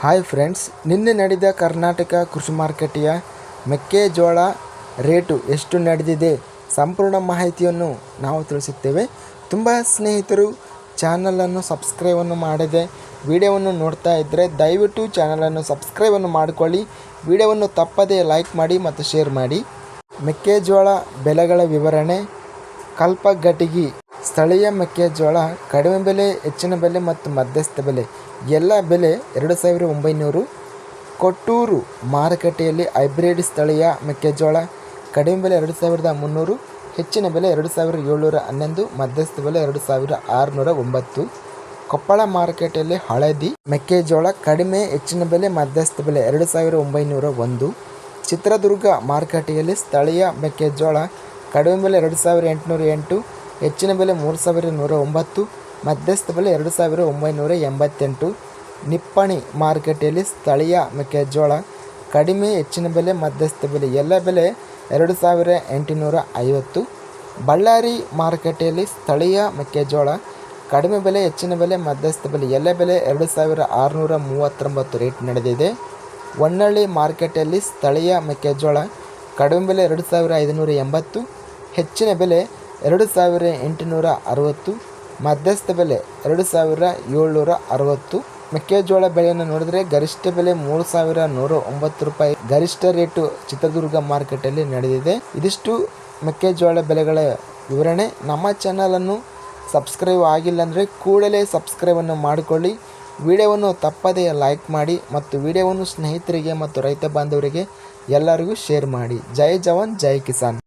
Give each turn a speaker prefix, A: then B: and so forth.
A: Hi friends ನಿನ್ನೆ ನಡೆದ ಕರ್ನಾಟಕ ಕೃಷಿ ಮಾರುಕಟ್ಟೆಯ ಮೆಕ್ಕೆಜೋಳ ರೇಟು ಎಷ್ಟು ನಡೆದಿದೆ ಸಂಪೂರ್ಣ ಮಾಹಿತಿಯನ್ನು ನಾವು ತಿಳಿಸುತ್ತೇವೆ. ತುಂಬ ಸ್ನೇಹಿತರು ಚಾನಲನ್ನು ಸಬ್ಸ್ಕ್ರೈಬನ್ನು ಮಾಡದೆ ವಿಡಿಯೋವನ್ನು ನೋಡ್ತಾ ಇದ್ದರೆ ದಯವಿಟ್ಟು ಚಾನಲನ್ನು ಸಬ್ಸ್ಕ್ರೈಬನ್ನು ಮಾಡಿಕೊಳ್ಳಿ. ವಿಡಿಯೋವನ್ನು ತಪ್ಪದೇ ಲೈಕ್ ಮಾಡಿ ಮತ್ತು ಶೇರ್ ಮಾಡಿ. ಮೆಕ್ಕೆಜೋಳ ಬೆಲೆಗಳ ವಿವರಣೆ ಕಲ್ಪಗಟಿಗಿ. ಸ್ಥಳೀಯ ಮೆಕ್ಕೆಜೋಳ ಕಡಿಮೆ ಬೆಲೆ, ಹೆಚ್ಚಿನ ಬೆಲೆ ಮತ್ತು ಮಧ್ಯಸ್ಥ ಬೆಲೆ. ಎಲ್ಲ ಬೆಲೆ ಎರಡು ಸಾವಿರ ಒಂಬೈನೂರು. ಕೊಟ್ಟೂರು ಮಾರುಕಟ್ಟೆಯಲ್ಲಿ ಹೈಬ್ರಿಡ್ ಸ್ಥಳೀಯ ಮೆಕ್ಕೆಜೋಳ ಕಡಿಮೆ ಬೆಲೆ ಎರಡು ಸಾವಿರದ ಮುನ್ನೂರು. ಹೆಚ್ಚಿನ ಬೆಲೆ ಎರಡು ಸಾವಿರ ಏಳ್ನೂರ ಹನ್ನೊಂದು. ಮಧ್ಯಸ್ಥ ಬೆಲೆ ಎರಡು ಸಾವಿರ ಆರುನೂರ ಒಂಬತ್ತು. ಕೊಪ್ಪಳ ಮಾರುಕಟ್ಟೆಯಲ್ಲಿ ಹಳದಿ ಮೆಕ್ಕೆಜೋಳ ಕಡಿಮೆ, ಹೆಚ್ಚಿನ ಬೆಲೆ, ಮಧ್ಯಸ್ಥ ಬೆಲೆ ಎರಡು ಸಾವಿರ ಒಂಬೈನೂರ ಒಂದು. ಚಿತ್ರದುರ್ಗ ಮಾರುಕಟ್ಟೆಯಲ್ಲಿ ಸ್ಥಳೀಯ ಮೆಕ್ಕೆಜೋಳ ಕಡಿಮೆ ಬೆಲೆ ಎರಡು ಸಾವಿರ ಎಂಟುನೂರ ಎಂಟು. ಹೆಚ್ಚಿನ ಬೆಲೆ ಮೂರು ಸಾವಿರ ನೂರ ಒಂಬತ್ತು, ಮಧ್ಯಸ್ಥ ಬೆಲೆ ಎರಡು ಸಾವಿರ ಒಂಬೈನೂರ ಎಂಬತ್ತೆಂಟು. ನಿಪ್ಪಣಿ ಮಾರುಕಟ್ಟೆಯಲ್ಲಿ ಸ್ಥಳೀಯ ಮೆಕ್ಕೆಜೋಳ ಕಡಿಮೆ, ಹೆಚ್ಚಿನ ಬೆಲೆ, ಮಧ್ಯಸ್ಥ ಬೆಲೆ, ಎಲ್ಲ ಬೆಲೆ ಎರಡು ಸಾವಿರ ಎಂಟುನೂರ ಐವತ್ತು. ಬಳ್ಳಾರಿ ಮಾರುಕಟ್ಟೆಯಲ್ಲಿ ಸ್ಥಳೀಯ ಮೆಕ್ಕೆಜೋಳ ಕಡಿಮೆ ಬೆಲೆ, ಹೆಚ್ಚಿನ ಬೆಲೆ, ಮಧ್ಯಸ್ಥ ಬೆಲೆ, ಎಲ್ಲ ಬೆಲೆ ಎರಡು ಸಾವಿರ ಆರುನೂರ ಮೂವತ್ತೊಂಬತ್ತು ರೇಟ್ ನಡೆದಿದೆ. ಹೊನ್ನಳ್ಳಿ ಮಾರುಕಟ್ಟೆಯಲ್ಲಿ ಸ್ಥಳೀಯ ಮೆಕ್ಕೆಜೋಳ ಕಡಿಮೆ ಬೆಲೆ ಎರಡು ಸಾವಿರ ಐದುನೂರ ಎಂಬತ್ತು, ಹೆಚ್ಚಿನ ಬೆಲೆ ಎರಡು ಸಾವಿರ ಎಂಟುನೂರ ಅರವತ್ತು, ಮಧ್ಯಸ್ಥ ಬೆಲೆ ಎರಡು ಸಾವಿರ ಏಳ್ನೂರ ಅರವತ್ತು, ಮೆಕ್ಕೆಜೋಳ ಬೆಲೆಯನ್ನು ನೋಡಿದರೆ ಗರಿಷ್ಠ ಬೆಲೆ ಮೂರು ಸಾವಿರ ನೂರ ಒಂಬತ್ತು ರೂಪಾಯಿ. ಗರಿಷ್ಠ ರೇಟು ಚಿತ್ರದುರ್ಗ ಮಾರುಕಟ್ಟೆಯಲ್ಲಿ ನಡೆದಿದೆ. ಇದಿಷ್ಟು ಮೆಕ್ಕೆಜೋಳ ಬೆಲೆಗಳ ವಿವರಣೆ. ನಮ್ಮ ಚಾನಲನ್ನು ಸಬ್ಸ್ಕ್ರೈಬ್ ಆಗಿಲ್ಲ ಅಂದರೆ ಕೂಡಲೇ ಸಬ್ಸ್ಕ್ರೈಬನ್ನು ಮಾಡಿಕೊಳ್ಳಿ. ವಿಡಿಯೋವನ್ನು ತಪ್ಪದೇ ಲೈಕ್ ಮಾಡಿ ಮತ್ತು ವಿಡಿಯೋವನ್ನು ಸ್ನೇಹಿತರಿಗೆ ಮತ್ತು ರೈತ ಬಾಂಧವರಿಗೆ ಎಲ್ಲರಿಗೂ ಶೇರ್ ಮಾಡಿ. ಜೈ ಜವಾನ್, ಜೈ ಕಿಸಾನ್.